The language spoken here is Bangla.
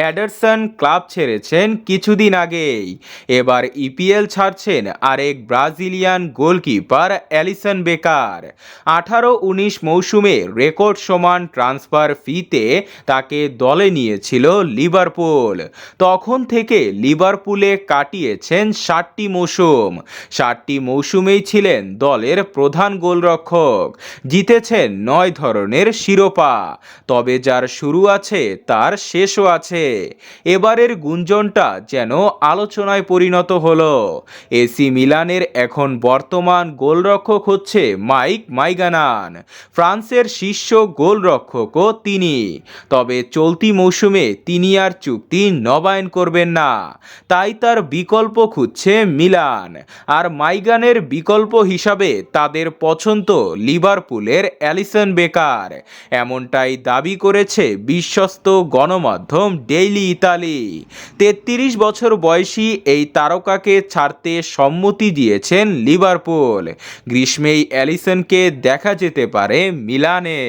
অ্যাডারসন ক্লাব ছেড়েছেন কিছুদিন আগেই। এবার ইপিএল ছাড়ছেন আরেক ব্রাজিলিয়ান গোলকিপার অ্যালিসন বেকার। আঠারো উনিশ মৌসুমে রেকর্ড সমান ট্রান্সফার ফিতে তাকে দলে নিয়েছিল লিভারপুল। তখন থেকে লিভারপুলে কাটিয়েছেন ষাটটি মৌসুম। ষাটটি মৌসুমেই ছিলেন দলের প্রধান গোলরক্ষক। জিতেছেন নয় ধরনের শিরোপা। তবে যার শুরু আছে, তার শেষও আছে। এবারের গুঞ্জনটা যেন আলোচনায় পরিণত হলো। এসি মিলানের এখন বর্তমান গোলরক্ষক হচ্ছে মাইক মাইগানান। ফ্রান্সের শীর্ষ গোলরক্ষকও তিনি। তবে চলতি মৌসুমে তিনি আর চুক্তি নবায়ন করবেন না। তাই তার বিকল্প খুঁজছে মিলান। আর মাইগানের বিকল্প হিসাবে তাদের পছন্দ লিভারপুলের অ্যালিসন বেকার। এমনটাই দাবি করেছে বিশ্বস্ত গণমাধ্যম ডেইলি ইতালি। তেত্রিশ বছর বয়সী এই তারকাকে ছাড়তে সম্মতি দিয়েছেন লিভারপুল। গ্রীষ্মেই অ্যালিসনকে দেখা যেতে পারে মিলানে।